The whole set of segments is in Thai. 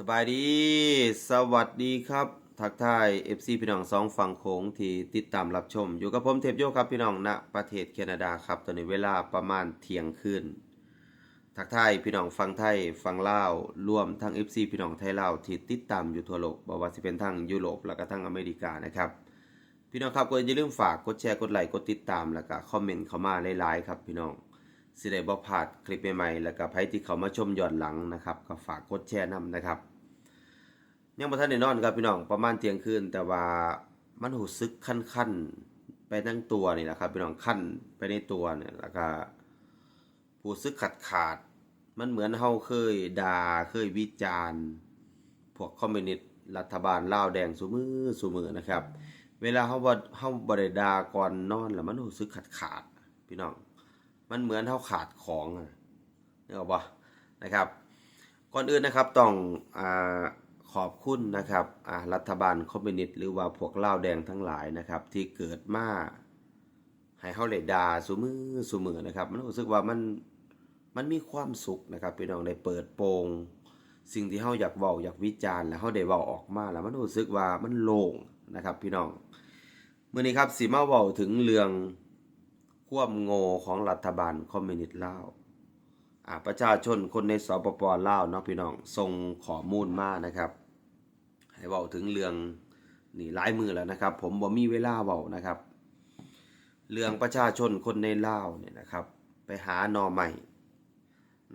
สบายดี สวัสดีครับ ทักทาย FC พี่น้องสองฝั่งโขงที่ติดตามรับชม อยู่กับผมเทพโยครับพี่น้องณประเทศแคนาดาครับ ตอนนี้เวลาประมาณเที่ยงคืน ทักทายพี่น้องฟังไทยฟังลาวรวมทั้ง FC พี่น้องไทยลาวที่ติดตามอยู่ทั่วโลกบ่ว่าสิเป็นทั้งยุโรปแล้วก็ทั้งอเมริกานะครับพี่น้องครับก็อย่าลืมฝากกดแชร์กดไลค์กดติดตามแล้วก็คอมเมนต์เข้ามาหลายๆครับพี่น้องสิได้บ่พลาดคลิปใหม่ๆแล้วก็ใครที่เขามาชมย้อนหลังนะครับ ก็ฝากกดแชร์นํนะครับ ยังบ่ทันได้นอนครับพี่น้องประมาณเที่ยงคืนแต่ว่ามันรู้สึกคันๆไปทั้งตัวนี่แหละครับพี่น้องคันไปในตัวเนี่ยแล้วก็รู้สึกขาดขาดมันเหมือนเฮาเคยด่าเคยวิจารณ์พวกคอมมิวนิสต์รัฐบาลลาวแดงซุมือซุมือนะครับ เวลาเฮาบ่เฮาบ่ได้ด่าก่อนนอนแล้วมันรู้สึกขาดขาดพี่น้อง มันเหมือนเฮาขาดของอะนึกออกปะนะครับ ก่อนอื่นนะครับต้องอ่า ขอบคุณนะครับรัฐบาลคอมมิวนิสต์หรือว่าพวกเล่าแดงทั้งหลายนะครับ ที่เกิดมาให้เฮาได้ด่าสุมือสุมือนะครับ มันรู้สึกว่ามันมันมีความสุขนะครับพี่น้องได้เปิดโปงสิ่งที่เฮาอยากเว้าอยากวิจารณ์แล้วเฮาได้เว้าออกมาแล้วมันรู้สึกว่ามันโล่งนะครับ พี่น้องเมื้อนี้ครับสิมาเว้าถึงเรื่องความโง่ของรัฐบาลคอมมิวนิสต์ลาวอ่า ประชาชนคนในสปปลาวเนาะพี่น้องส่งข้อมูลมานะครับ ให้เว้าถึงเรื่องนี่หลายมือแล้วนะครับ ผมบ่มีเวลาเว้านะครับ เรื่องประชาชนคนในลาวเนี่ยนะครับ ไปหาหนอใหม่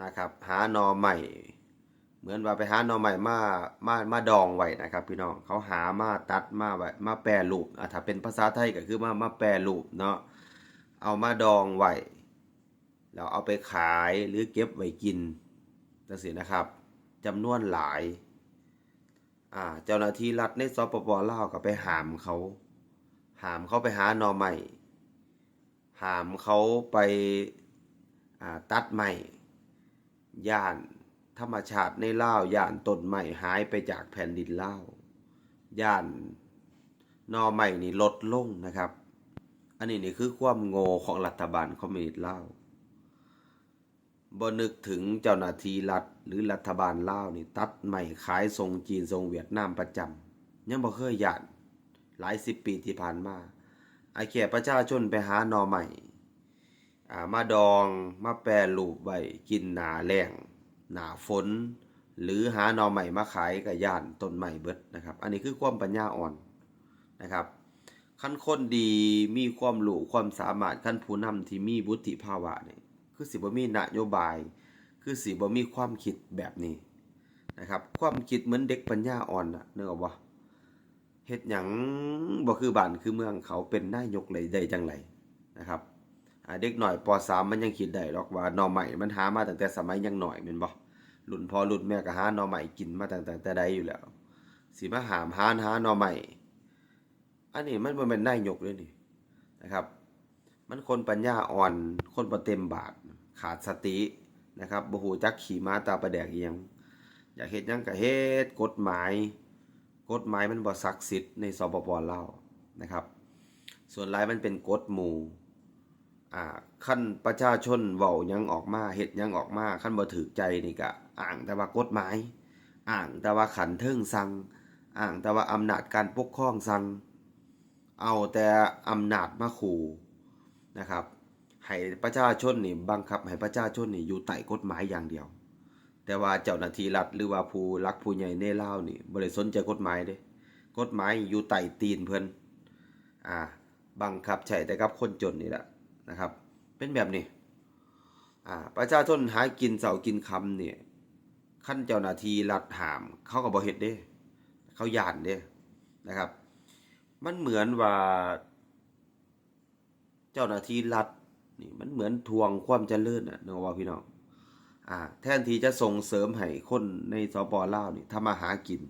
นะครับ หาหนอใหม่เหมือนว่าไปหาหนอใหม่มามามาดองไว้นะครับ พี่น้องเขาหามาตัดมาไว้มาแปรรูปอะถ้าเป็นภาษาไทยก็คือมามาแปรรูปเนาะเอามาดองไว้ แล้วเอาไปขายหรือเก็บไว้กินจังซี่นะครับจำนวนหลายอ่าเจ้าหน้าที่รัฐในสปปลาวก็ไปหามเขา หามเขาไปหาหน่อใหม่หามเขาไปอ่าตัดใหม่ย่านธรรมชาติในลาวย่านต้นใหม่หายไปจากแผ่นดินลาวย่านหนอใหม่นี่ลดลงนะครับ อันนี้นี่คือความโง่ของรัฐบาลคอมมิวนิสต์ลาว บ่นึกถึงเจ้าหน้าที่รัฐหรือรัฐบาลลาวนี่ ตัดใหม่ขายส่งจีนส่งเวียดนามประจำยังบ่เคยย่านหลายสิบปีที่ผ่านมาไอ้แค่ประชาชนไปหาหน่อใหม่อ่ามาดองมาแปรรูปไว้กินหนาแล้งหนาฝน หรือหาหน่อใหม่มาขายกับย่านต้นใหม่เบิดนะครับ อันนี้คือความปัญญาอ่อนนะครับขั้นคนดีมีความรู้ความสามารถขั้นผู้นำที่มีวุฒิภาวะเนี่ย คือสิบ่มีนโยบาย คือสิบ่มีความคิดแบบนี้นะครับ ความคิดเหมือนเด็กปัญญาอ่อนน่ะนึกออกบ่เฮ็ดหยังบ่คือบ้านคือเมืองเขาเป็นนายกเลยได้จังไรนะครับเด็กหน่อยป .3 มันยังคิดได้หรอกว่าหน่อใหม่มันหามาตั้งแต่สมัยยังหน่อยแม่นบ่รุ่นพ่อรุ่นแม่ก็หาหน่อใหม่กินมาตั้งแต่แต่ใดอยู่แล้วสิมาหามหาหาหน่อใหม่อันนี้มันบ่แม่นนายกเลยนี่นะครับ มันคนปัญญาอ่อน คนบ่เต็มบาท ขาดสตินะครับบ่ฮู้จักขี่ม้าตาประแดกอียังอยากเฮ็ดยังก็เฮ็ดกฎหมาย กฎหมายมันบ่ศักดิ์สิทธิ์ในสปปลาวนะครับ ส่วนหลายมันเป็นกฎหมู่อ่าคันประชาชนเว้ายังออกมาเฮ็ดยังออกมาคันบ่ถูกใจนี่ก็อ้างแต่ว่ากฎหมาย อ้างแต่ว่าขันเทิงสั่งอ้างแต่ว่าอำนาจการปกครองสั่งเอาแต่อำนาจมาขู่ นะครับให้ประชาชนนี่บังคับให้ประชาชนนี่อยู่ใต้กฎหมายอย่างเดียว แต่ว่าเจ้าหน้าที่รัฐหรือว่าผู้หลักผู้ใหญ่ในลาวนี่บ่ได้สนใจกฎหมายเด้กฎหมายอยู่ใต้ตีนเพิ่นอ่าบังคับใช้แต่กับคนจนนี่แหละนะครับ เป็นแบบนี้อ่าประชาชนหากินเสากินคำเนี่ยขั้นเจ้าหน้าที่รัฐหาม เขาก็บ่เฮ็ดเด้ เขาย่านเด้นะครับ มันเหมือนว่า เจ้าหน้าที่รัฐนี่มันเหมือนทวงความเจริญน่ะนึกว่าพี่น้องอ่าแทนที่จะส่งเสริมให้คนในสปลาวนี่ทำมาหากิน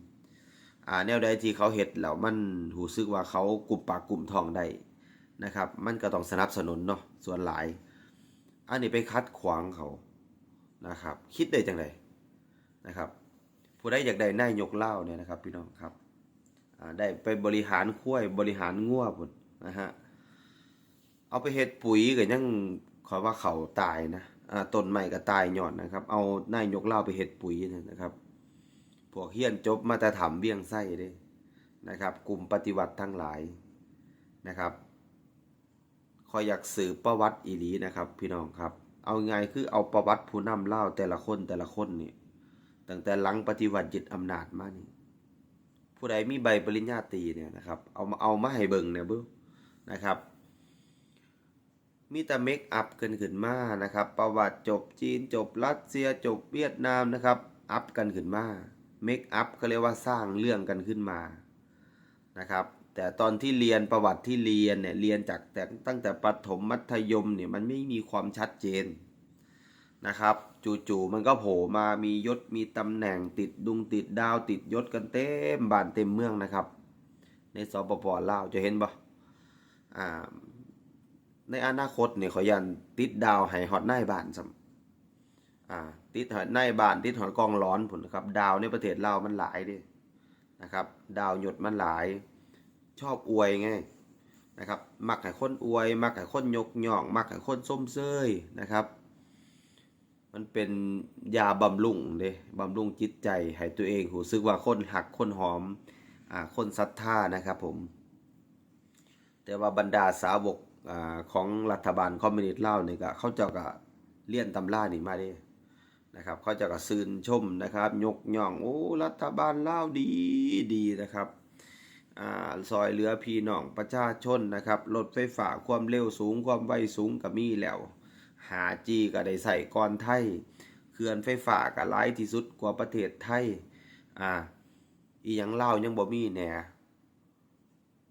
อ่าแนวใดที่เขาเฮ็ดแล้วมันรู้สึกว่าเขากลุ่มปากกลุ่มทองได้นะครับ มันก็ต้องสนับสนุนเนาะส่วนหลาย อันนี้ไปคัดขวางเขานะครับ คิดได้จังไดนะครับ ผู้ใดอยากได้นายกเล่าเนี่ยนะครับ พี่น้องครับอ่าได้ไปบริหารคุ้ยบริหารงัวพุ่นนะฮะ เอาไปเฮ็ดปุ๋ยก็ยังขอว่าเขาตายนะอ่าต้นไม้ก็ตายยอนนะครับ เอานายกเล่าไปเฮ็ดปุ๋ยนะครับพวกเฮียนจบมาแต่ถามเบี้ยงไส้เด้นะครับ กลุ่มปฏิวัติทั้งหลายนะครับคอยอยากสืบประวัติอีหลีนะครับ พี่น้องครับ เอาไงคือเอาประวัติผู้นำเล่าแต่ละคนแต่ละคนนี่ตั้งแต่หลังปฏิวัติยึดอำนาจมานี่ผู้ใดมีใบปริญญาตรีเนี่ยนะครับ เอามาเอามาให้เบิ่งเนี่ยเบิ่งนะครับ มีแต่เมคอัพกันขึ้นมานะครับ ประวัติจบจีนจบรัสเซียจบเวียดนามนะครับ อัพกันขึ้นมาเมคอัพก็เรียกว่าสร้างเรื่องกันขึ้นมานะครับแต่ตอนที่เรียนประวัติที่เรียนเนี่ยเรียนจากแต่ตั้งแต่ประถมมัธยมเนี่ยมันไม่มีความชัดเจนนะครับจู่ๆมันก็โผล่มามียศมีตำแหน่งติดดุงติดดาวติดยศกันเต็มบ้านเต็มเมืองนะครับ ในสปปลาวจะเห็นปะอ่า ในอนาคตเนี่ยขอยันติดดาวให้ฮอตในบ้านซ้ำอ่าติดฮอตในบ้านติดฮอตกองร้อนผลนะครับ ดาวในประเทศเรามันหลายดินะครับ ดาวหยดมันหลาย ชอบอวยไงนะครับมักให้คนอวย มักให้คนยกย่องมักให้คนส้มเซยนะครับ มันเป็นยาบำรุงเด้บำรุงจิตใจให้ตัวเองรู้สึกว่าคนหักคนหอมอ่าคนศรัทธานะครับผม แต่ว่าบรรดาสาวก ของรัฐบาลคอมมิวนิสต์ลาวนี่ก็เขาเจ้าก็เลี่ยนตำรานี่มาด้นะครับเขาเจ้าก็ซืนชมนะครับ ยกย่องโอ้รัฐบาลลาวดีดีนะครับอ่าซอยเหลือพี่น้องประชาชนนะครับรถไฟฟ้าความเร็วสูงความไวสูงก็มีแล้วหาจีก็ได้ใส่ก่อนไทยเขื่อนไฟฟ้าก็หลายที่สุดกว่าประเทศไทยอ่าอีหยังเล่ายังบ่มีแหน่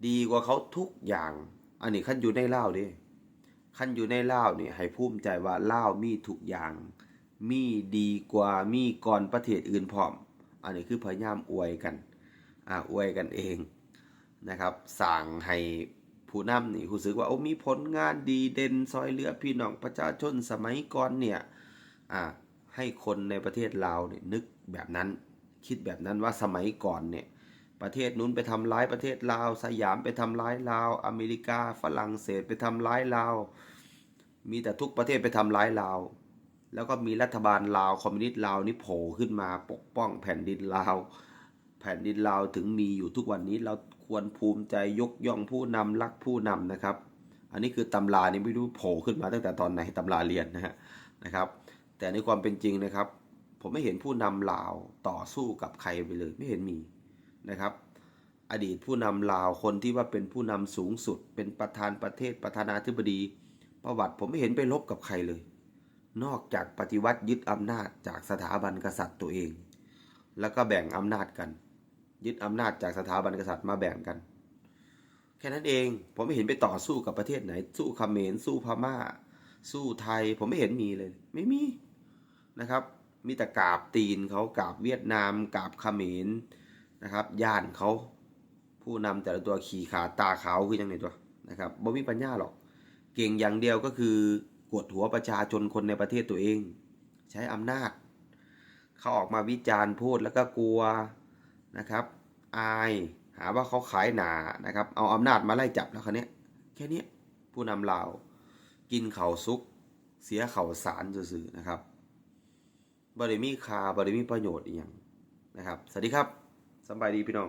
ดีกว่าเขาทุกอย่าง อันนี้ขั้นอยู่ในเล่าดิขั้นอยู่ในเล่านี่ให้ภูมิใจว่าเล่ามีทุกอย่าง มีดีกว่ามีก่อนประเทศอื่นพร้อม อันนี้คือพยายามอวยกันอ่าอวยกันเองนะครับสั่งให้ผู้นำนี่รู้สึกว่าโอ้มีผลงานดีเด่นซอยเหลือพี่น้องประชาชนสมัยก่อนเนี่ยอ่าให้คนในประเทศลาวเนี่ยนึกแบบนั้น คิดแบบนั้นว่าสมัยก่อนเนี่ย ประเทศนู้นไปทำร้ายประเทศลาว สยามไปทำร้ายลาว อเมริกาฝรั่งเศสไปทำร้ายลาว มีแต่ทุกประเทศไปทำร้ายลาว แล้วก็มีรัฐบาลลาวคอมมิวนิสต์ลาวนี่โผล่ขึ้นมาปกป้องแผ่นดินลาว แผ่นดินลาวถึงมีอยู่ทุกวันนี้เราควรภูมิใจยกย่องผู้นำรักผู้นำนะครับ อันนี้คือตำรานี่ไม่รู้โผล่ขึ้นมาตั้งแต่ตอนไหนตำราเรียนนะฮะนะครับ แต่ในความเป็นจริงนะครับ ผมไม่เห็นผู้นำลาวต่อสู้กับใครไปเลยไม่เห็นมี นะครับ อดีตผู้นำลาวคนที่ว่าเป็นผู้นำสูงสุด เป็นประธานประเทศประธานาธิบดี ประวัติผมไม่เห็นไปลบกับใครเลย นอกจากปฏิวัติยึดอำนาจจากสถาบันกษัตริย์ตัวเอง แล้วก็แบ่งอำนาจกัน ยึดอำนาจจากสถาบันกษัตริย์มาแบ่งกัน แค่นั้นเองผมไม่เห็นไปต่อสู้กับประเทศไหน สู้เขมรสู้พม่า สู้ไทยผมไม่เห็นมีเลย ไม่มีนะครับมีแต่กาบตีนเขากาบเวียดนามกาบเขมร นะครับย่านเขาผู้นำแต่ละตัวขี่ขาตาขาวคือยังไงตัวนะครับบ่มีปัญญาหรอก เก่งอย่างเดียวก็คือกดหัวประชาชนคนในประเทศตัวเอง ใช้อำนาจ เขาออกมาวิจารณ์พูดแล้วก็กลัวนะครับ อายหาว่าเขาขายหนานะครับ เอาอำนาจมาไล่จับแล้วคันนี้แค่นี้ผู้นำลาวกินเข่าซุก เสียเข่าสารซื่อๆนะครับบริมีคาบริมีประโยชน์อีกอย่างนะครับ สวัสดีครับ สบายดีพี่น้อง